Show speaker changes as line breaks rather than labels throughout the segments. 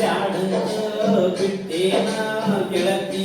ಜಾಡ ಬಿಟ್ಟೇನ ಗೆಳತಿ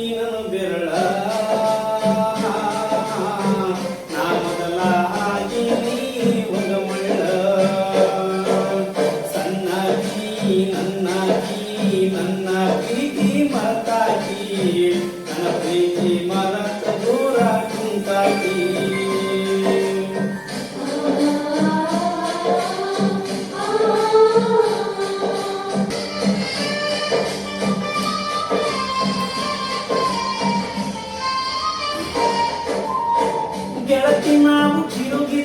ನೀನನು ಬೆರಳ ನಾ ಮೊದಲ ನನ್ನ ಪ್ರೀತಿ ಮರತಾಗಿ ನನ್ನ ಪ್ರೀತಿ ಮರತ ದೂರ 같은 마음 기록이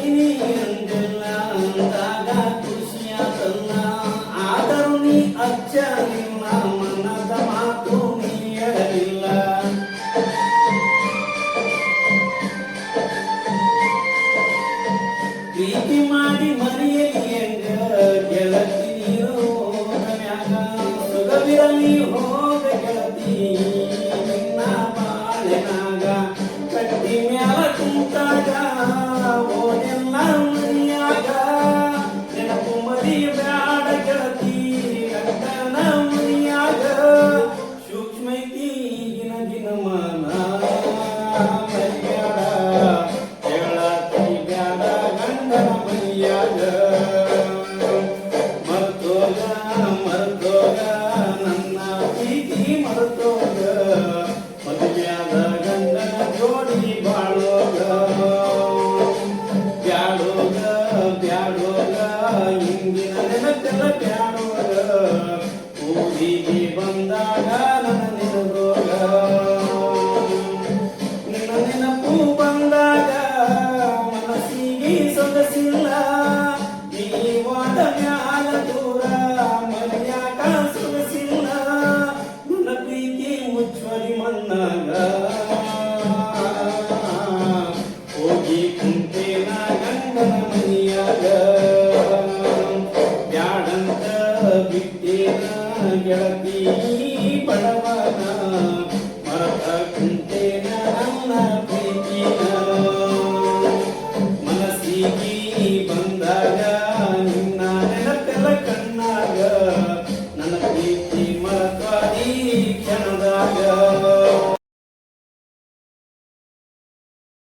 ಬೀದಿ ಬಂದಾಗ ಗೆಳತಿ ಪಡವನ ಮರತ ಕುಂಟೆ